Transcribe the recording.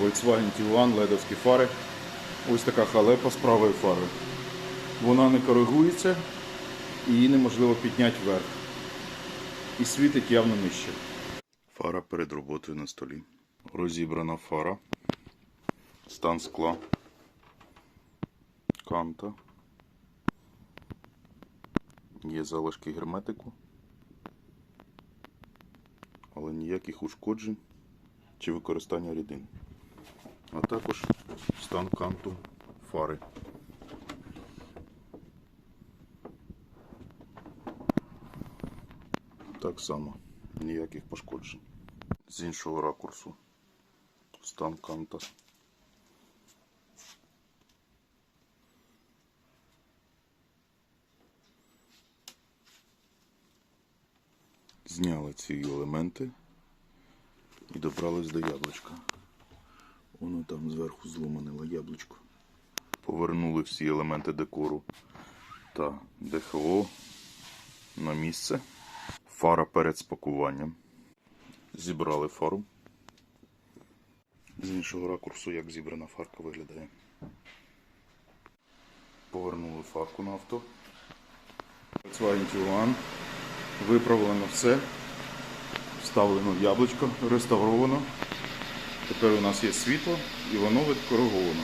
Volkswagen Tiguan, ледовські фари. Ось така халепа з правої фари. Вона не коригується і її неможливо підняти вверх. І світить явно нижче. Фара перед роботою на столі. Розібрана фара. Стан скла. Канта. Є залишки герметику. Але ніяких ушкоджень чи використання рідин. А також стан канту фари. Так само, ніяких пошкоджень. З іншого ракурсу. Стан канта. Зняли ці елементи і добрались до яблучка. Воно там зверху зломанило яблучко. Повернули всі елементи декору та ДХО на місце. Фара перед спакуванням. Зібрали фару. З іншого ракурсу, як зібрана фарка виглядає. Повернули фарку на авто. Volkswagen Tiguan. Виправлено все. Вставлено яблучко, реставровано. Тепер у нас є світло і воно відкориговано.